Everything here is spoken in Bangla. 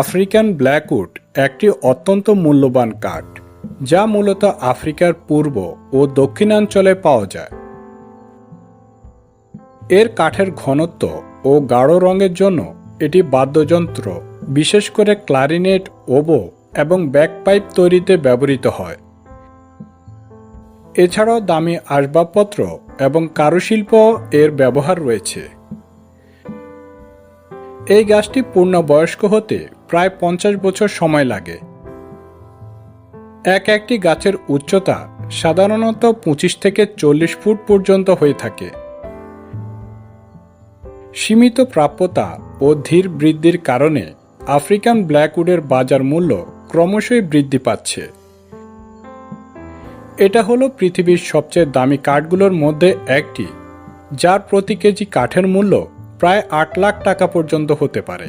আফ্রিকান ব্ল্যাকউড একটি অত্যন্ত মূল্যবান কাঠ, যা মূলত আফ্রিকার পূর্ব ও দক্ষিণাঞ্চলে পাওয়া যায়। এর কাঠের ঘনত্ব ও গাঢ় রঙের জন্য এটি বাদ্যযন্ত্র, বিশেষ করে ক্লারিনেট, ওবো এবং ব্যাকপাইপ তৈরিতে ব্যবহৃত হয়। এছাড়াও দামি আসবাবপত্র এবং কারুশিল্প এর ব্যবহার রয়েছে। এই গাছটি পূর্ণবয়স্ক হতে প্রায় পঞ্চাশ বছর সময় লাগে। এক একটি গাছের উচ্চতা সাধারণত পঁচিশ থেকে চল্লিশ ফুট পর্যন্ত হয়ে থাকে। সীমিত প্রাপ্যতা ও ধীর বৃদ্ধির কারণে আফ্রিকান ব্ল্যাকউডের বাজার মূল্য ক্রমশই বৃদ্ধি পাচ্ছে। এটা হলো পৃথিবীর সবচেয়ে দামি কাঠগুলোর মধ্যে একটি, যার প্রতি কেজি কাঠের মূল্য প্রায় আট লাখ টাকা পর্যন্ত হতে পারে।